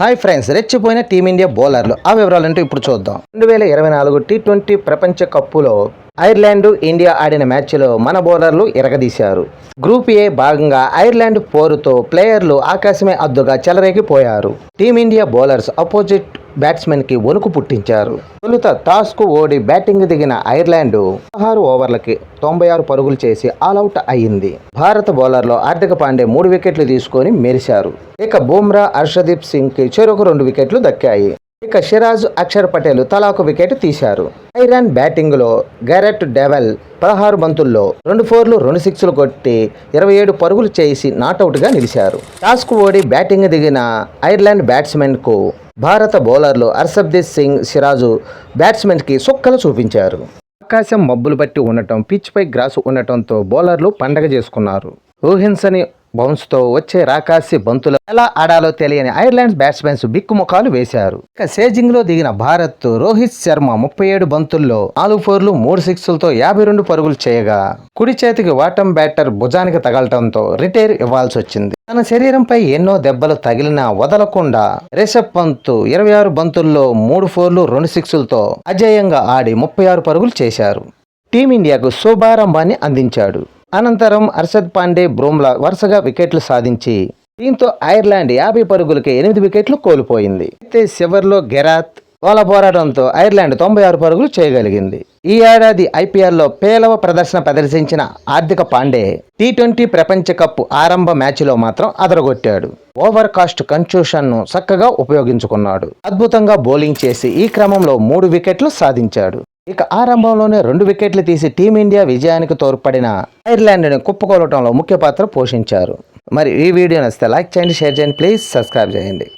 Hi friends రెచ్చిపోయిన team India బౌలర్లు. ఆ వివరాలంటూ ఇప్పుడు చూద్దాం. రెండు వేల ఇరవై నాలుగు టీ ట్వంటీ ప్రపంచ కప్పులో ఐర్లాండ్ ఇండియా ఆడిన మ్యాచ్లో మన బౌలర్లు ఎరగదీశారు. గ్రూప్ ఏ భాగంగా ఐర్లాండ్ పోరుతో ప్లేయర్లు ఆకాశమే అద్దుగా చెలరేగిపోయారు. టీమిండియా బౌలర్స్ అపోజిట్ బ్యాట్స్మెన్కి వణుకు పుట్టించారు. తొలుత టాస్కు ఓడి బ్యాటింగ్ దిగిన ఐర్లాండ్ పదహారు ఓవర్లకి తొంభై ఆరు పరుగులు చేసి ఆల్అవుట్ అయ్యింది. భారత బౌలర్లో హార్దిక పాండే మూడు వికెట్లు తీసుకొని మెరిశారు. ఇక బుమ్రా హర్షదీప్ సింగ్కి చెరొక రెండు వికెట్లు దక్కాయి. ఇక సిరాజ్ అక్షర్ పటేల్ తలా ఒక వికెట్ తీశారు. ఐరాన్ బ్యాటింగ్లో గ్యారెట్ డెవెల్ పదహారు బంతుల్లో రెండు ఫోర్లు రెండు సిక్స్లు కొట్టి ఇరవై ఏడు పరుగులు చేసి నాటౌట్గా నిలిచారు. టాస్క్ ఓడి బ్యాటింగ్ దిగిన ఐర్లాండ్ బ్యాట్స్మెన్కు భారత బౌలర్లు హర్షబ్దీప్ సింగ్ సిరాజు బ్యాట్స్మెన్కి సుక్కలు చూపించారు. ఆకాశం మబ్బులు పట్టి ఉండటం పిచ్పై గ్రాసు ఉండటంతో బౌలర్లు పండగ చేసుకున్నారు. ఊహించని బౌన్స్తో వచ్చే రాకాసి బంతులు ఎలా ఆడాలో తెలియని ఐర్లాండ్ బ్యాట్స్మెన్స్ బిక్కుముఖాలు వేశారు. ఇక సేజింగ్లో దిగిన భారత్ రోహిత్ శర్మ ముప్పై ఏడు బంతుల్లో నాలుగు ఫోర్లు మూడు సిక్స్లతో యాభై రెండు పరుగులు చేయగా కుడి చేతికి వాటం బ్యాటర్ భుజానికి తగలటంతో రిటైర్ ఇవ్వాల్సి వచ్చింది. తన శరీరంపై ఎన్నో దెబ్బలు తగిలినా వదలకుండా రిషబ్ పంత్ ఇరవై ఆరు బంతుల్లో మూడు ఫోర్లు రెండు సిక్స్లతో అజేయంగా ఆడి ముప్పై ఆరు పరుగులు చేశారు. టీమిండియాకు శుభారంభాన్ని అందించాడు. అనంతరం హర్షద్ పాండే బ్రూమ్లా వరుసగా వికెట్లు సాధించి దీంతో ఐర్లాండ్ యాభై పరుగులకి ఎనిమిది వికెట్లు కోల్పోయింది. అయితే చివరిలో గెరాత్ వాళ్ళ పోరాటంతో ఐర్లాండ్ తొంభై ఆరు పరుగులు చేయగలిగింది. ఈ ఏడాది ఐపీఎల్లో పేలవ ప్రదర్శన ప్రదర్శించిన ఆర్థిక పాండే టీ ట్వంటీ ప్రపంచ కప్ ఆరంభ మ్యాచ్లో మాత్రం అదరగొట్టాడు. ఓవర్ కాస్ట్ కన్ఫ్యూషన్ను చక్కగా ఉపయోగించుకున్నాడు. అద్భుతంగా బౌలింగ్ చేసి ఈ క్రమంలో మూడు వికెట్లు సాధించాడు. ఇక ఆరంభంలోనే రెండు వికెట్లు తీసి టీమిండియా విజయానికి తోడ్పడిన ఐర్లాండ్ని కుప్పకోలటంలో ముఖ్య పాత్ర పోషించారు. మరి ఈ వీడియో నచ్చితే లైక్ చేయండి షేర్ చేయండి ప్లీజ్ సబ్స్క్రైబ్ చేయండి.